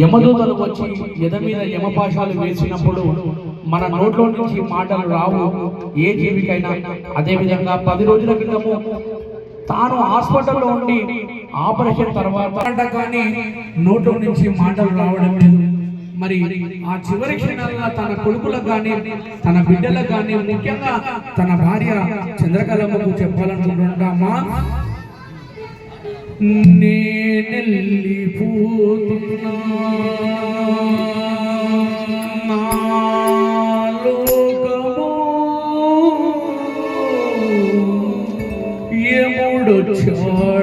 యమదూతలు వచ్చి ఎద మీద యమపాషాలు వేసినప్పుడు మన నోట్లో నుంచి మాటలు రావు ఏ జీవికైనా. అదేవిధంగా పది రోజుల క్రితము తాను హాస్పిటల్లో ఉండి ఆపరేషన్ తర్వాత కానీ నోట్లో నుంచి మాటలు రావడం లేదు. మరి ఆ చివరి క్షణంగా తన కొడుకులకు కానీ తన బిడ్డలకు కానీ ముఖ్యంగా తన భార్య చంద్రకళమ్మకు చెప్పాలనుకుంటున్నామా నేనెల్లిపోతున్నా నాలోకము యముడు చోడ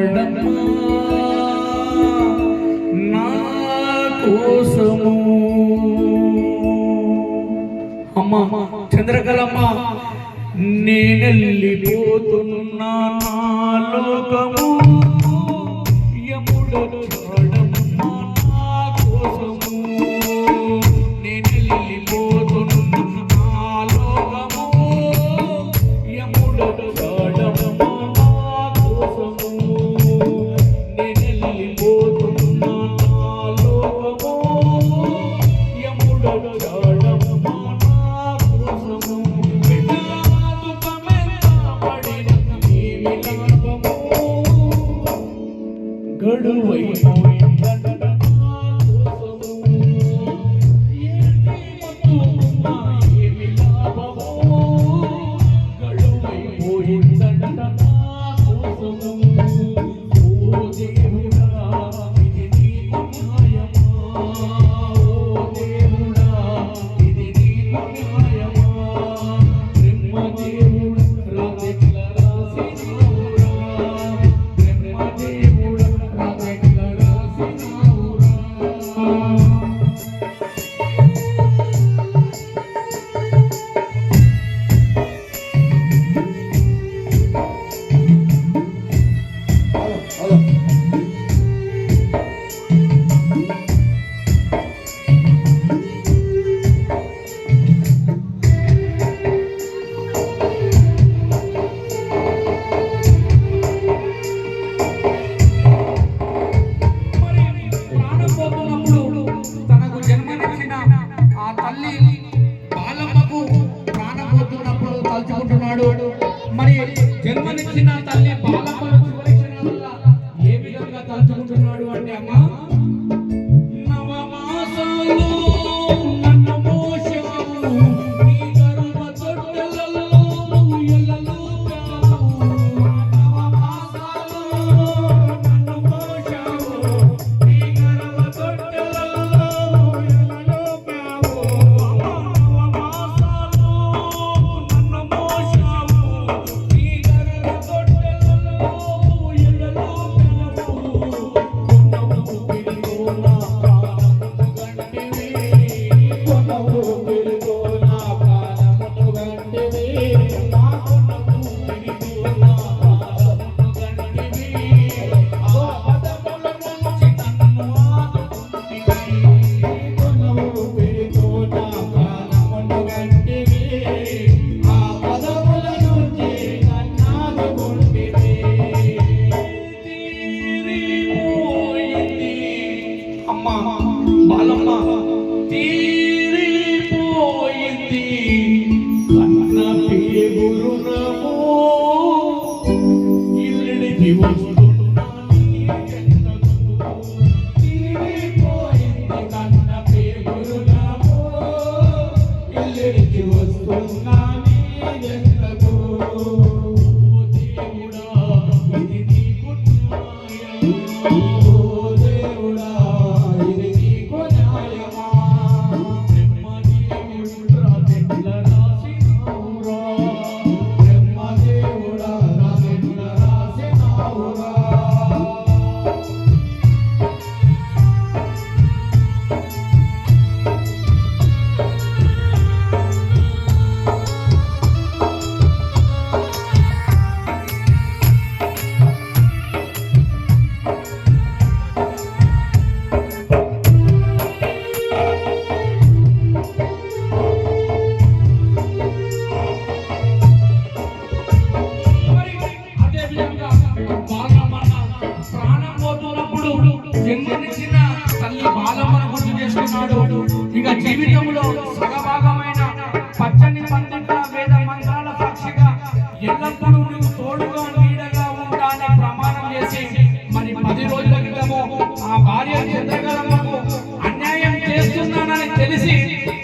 Oh.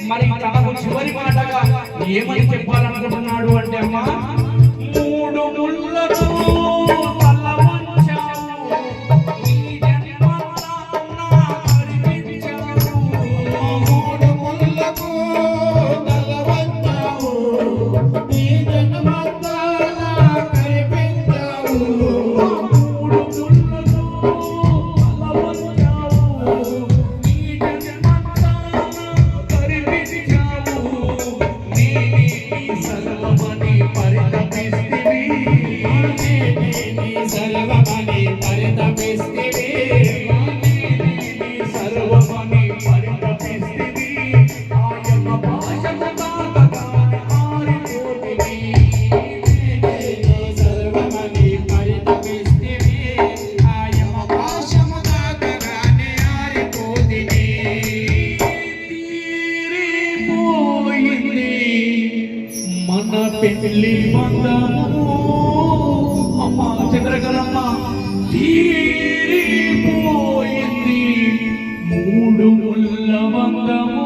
మరి తనకు చివరి మాటగా ఏమని చెప్పాలనుకుంటున్నాడు అంటే అమ్మా? You. తీరిపోయింది. మూడు ముళ్ళ మందము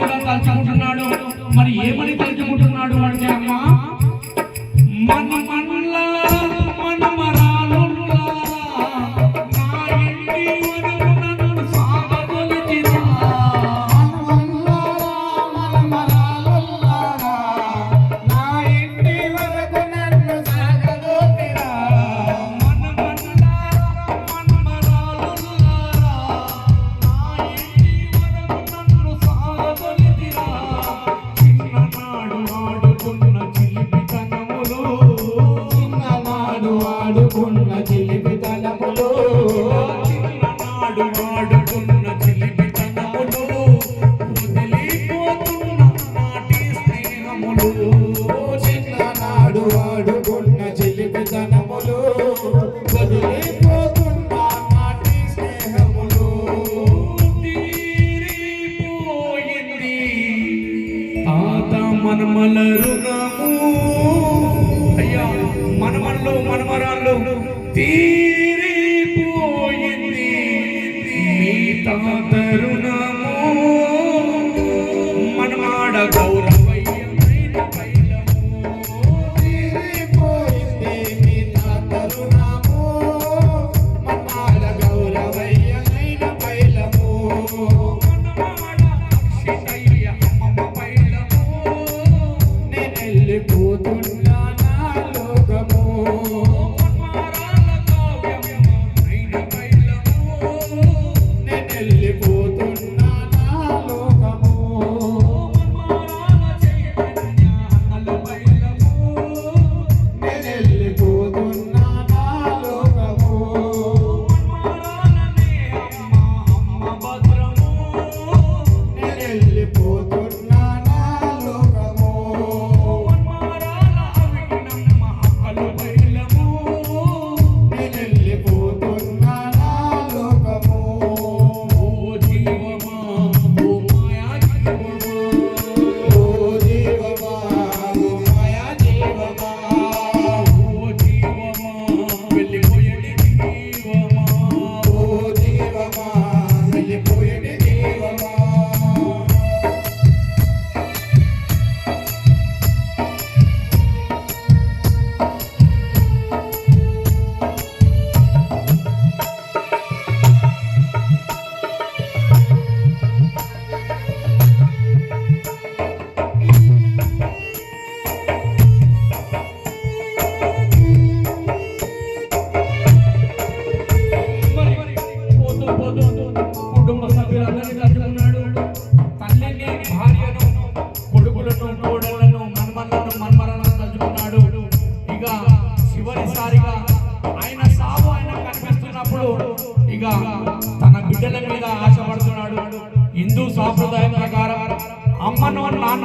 కూడా తలుచుకుంటున్నాడు మనమలరుణము అయ్యా మనమల్లో మనమరాల్లో తీరిపోయింది. మీ తాతరు போதும்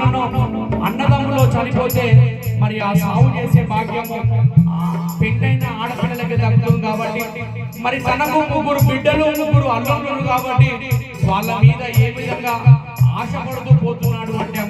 మనం అన్నదమ్ములో చనిపోతే మరి ఆ సాగు చేసే భాగ్యం పెట్టైన ఆడపిల్లలకి దగ్గర కాబట్టి మరి తనకు ముగ్గురు బిడ్డలు ముగ్గురు అల్లుళ్ళు కాబట్టి వాళ్ళ మీద ఏ విధంగా ఆశపడుతూ పోతున్నాడు అంటే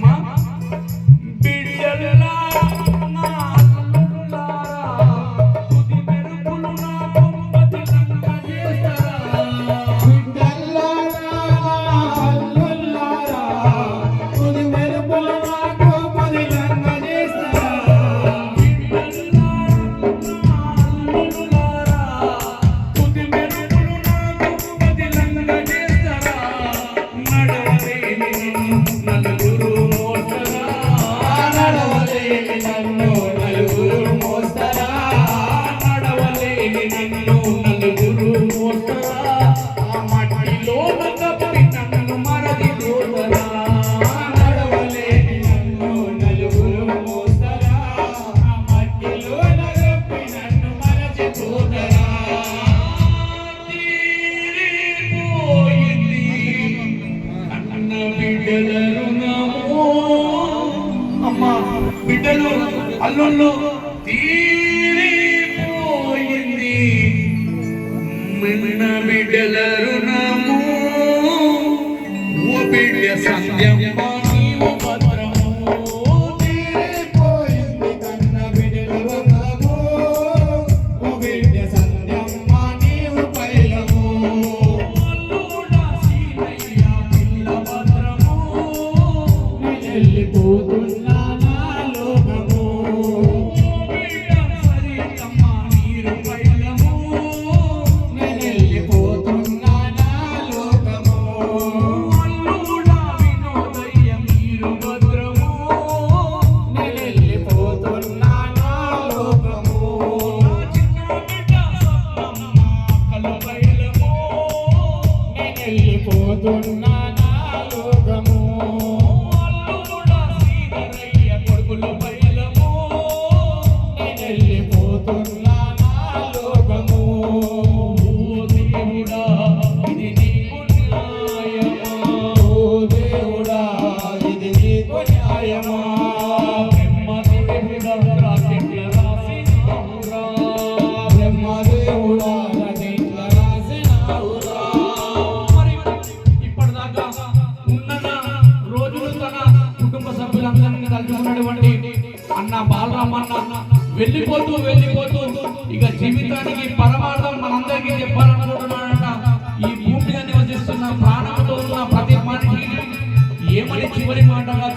అల్లుళ్ళు తీరిపోయింది. మిన్న బిడ్డల రుణము ఓ బిడ్డ సంధ్యమ్మ వెళ్ళిపోతున్నా చివరి మాటగా